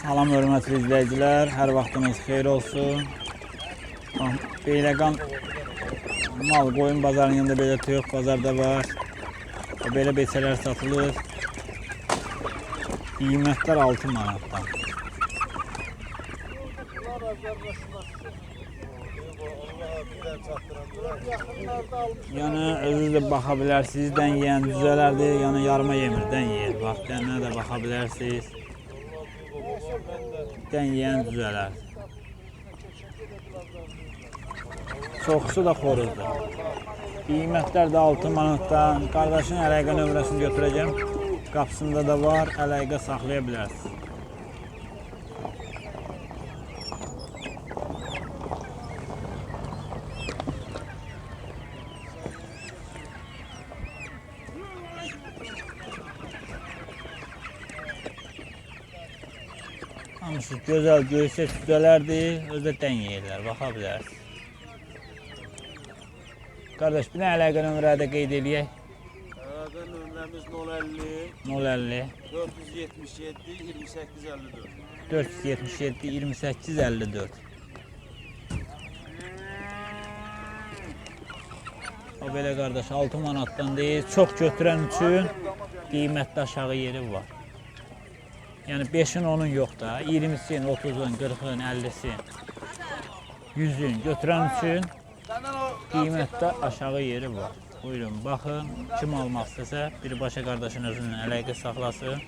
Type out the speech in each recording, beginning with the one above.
Salam hörmətli izləyicilər, hər vaxtınız xeyir olsun. Bax, Beyləqan mal qoyun bazarının yanında belə toyuq bazarda var. Belə beçələr satılır. Qiymətlər 6 manatdan. Yəni özünüz də baxa bilərsiniz. Dən yeyən düzələrdir, yəni yarıma yemirdən yeyir. Bax, dənə də baxa bilərsiniz. Dən yeyən düzələr. Çoxusu da xoruzdur. Qiymətlər də 6 manatdan. Qardaşın əlaqə nömrəsini götürəcəm. Qapısında da var, əlaqə saxlaya bilərsiniz. Hamısı gözəl göysək düzələrdir. Özdə dən yeyirlər, baxa bilərsiniz. Qardaş, bir dənə əlaqə nömrədə qeyd eləyək. Əlaqə nömrəmiz 050 050 477 2854. 477 28 54. O belə qardaş 6 manatdan deyil, çox götürən üçün qiymətdə aşağı yeri var. Yəni 5-in onun yox da, 20-sin, 30-un, 40-ın, 50-sin, 100-ün götürən üçün qiymətdə aşağı yeri var. Buyurun, baxın, kim almaq istəsə, birbaşa qardaşın özünün əlaqə saxlasın.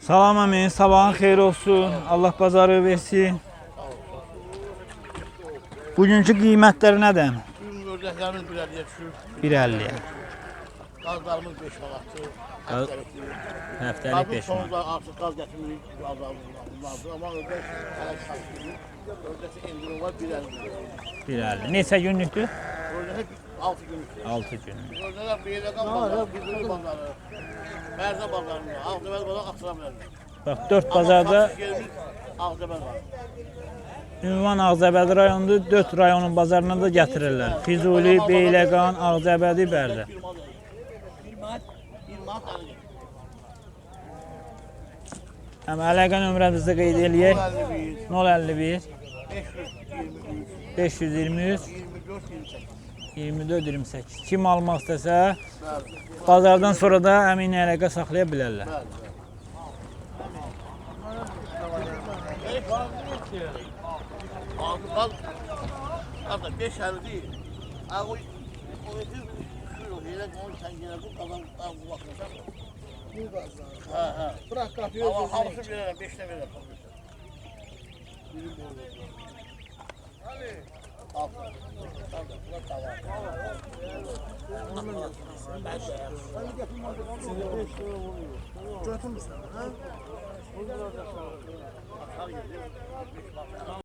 Salam əmin, sabahın xeyir olsun. Allah bazarı versin. Bugünkü qiymətlər nədən? Gün ördəklərimiz bir əliyə düşür. 1.50-yə. Qazlarımız 5 manatdır. Qaz- Həftəlik. Həftəlik Qazın 5 manat. sonunda artıq qaz gətirmirik. Azaldır. Amma ördək hələ satılır. Ördəkdə endirim var 1 əli. 1.50. Neçə günlükdür? Ördəkdə 6 günlük. 6 günlük. Ördəklər Beyləqan bazarı, Bizuri bazarı, Bərzə bazarında, Ağdəbəz bazarı, Atıram bazarı. Bax 4 bazarda Ağdəbəz var. Ünvan Ağcabədi rayonunda 4 rayonun bazarına da gətirirlər. Füzuli, Beyləqan, Ağcabədi, Bərdə. Həm əlaqə nömrəmizi qeyd eləyək. 51, 051 523, 523 24, 28. 24 28. Kim almaq istəsə, bazardan sonra da əmin əlaqə saxlaya bilərlər. bəli. Altı kal. Kardeş beş el değil. Ha o o ödül şu yere onu sen yine bu kazan al bu bakmışsın. Bu kazan. Ha ha. Bırak kapıyı. Ama hamısı bir yere beşte bir yere. Ali. Altı. Kardeş bu tamam. Götürmüşsün ha?